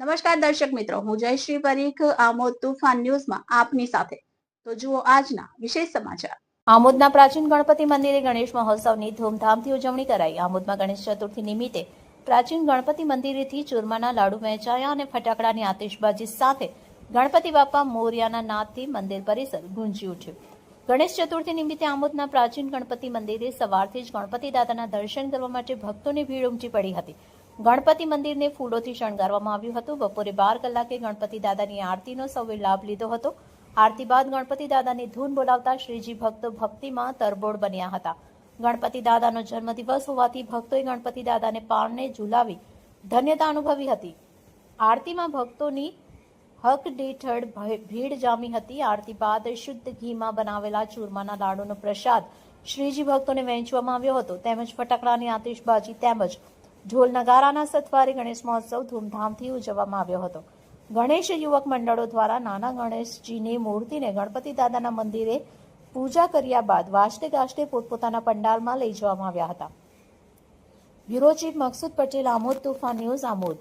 નમસ્કાર દર્શક મિત્રો, હું જયશ્રી પરીખ, આમોદ તુફાન ન્યૂઝમાં આપની સાથે. તો જુઓ આજના વિશેષ સમાચાર. આમોદના પ્રાચીન ગણપતિ મંદિરે ગણેશ મહોત્સવની ધૂમધામથી ઉજવણી કરાઈ. આમોદમાં ગણેશ ચતુર્થી નિમિત્તે પ્રાચીન ગણપતિ મંદિરેથી ચૂરમાના લાડુ વહેંચાયા અને ફટાકડાની આતિશબાજી સાથે ગણપતિ બાપા મોરિયાના નાદથી મંદિર પરિસર ગુંજી ઉઠ્યું. ગણેશ ચતુર્થી નિમિત્તે આમોદના પ્રાચીન ગણપતિ મંદિરે સવારથી જ ગણપતિ દાદાના દર્શન કરવા માટે ભક્તોની ભીડ ઉમટી પડી હતી. ગણપતિ મંદિરને ફૂલોથી શણગારવામાં આવ્યું હતું. બપોરે બાર કલાકે ગણપતિ દાદાની આરતીનો સૌએ લાભ લીધો હતો. આરતી બાદ ગણપતિ દાદાની ધૂન બોલાવતા શ્રીજી ભક્તો ભક્તિમાં તરબોળ બન્યા હતા. ગણપતિ દાદાનો જન્મદિવસ હોવાથી ભક્તોએ ગણપતિ દાદાને પારણે ઝુલાવી ધન્યતા અનુભવી હતી. આરતીમાં ભક્તોની હક દેઠળ ભ- ભીડ જામી હતી. આરતી બાદ શુદ્ધ ઘીમાં બનાવેલા ચૂરમાના લાડુનો પ્રસાદ શ્રીજી ભક્તોને વહેંચવામાં આવ્યો હતો. તેમજ ફટાકડાની આતિશબાજી તેમજ ઢોલ નગારાના સથવારે ગણેશ મહોત્સવ ધૂમધામથી ઉજવવામાં આવ્યો હતો. ગણેશ યુવક મંડળો દ્વારા નાના ગણેશજીની મૂર્તિને ગણપતિ દાદાના મંદિરે પૂજા કર્યા બાદ વાજતે ગાજતે પોતપોતાના પંડાલમાં લઈ જવામાં આવ્યા હતા. Bureau chief Maksood Patel, Amod Toofan news, Amod.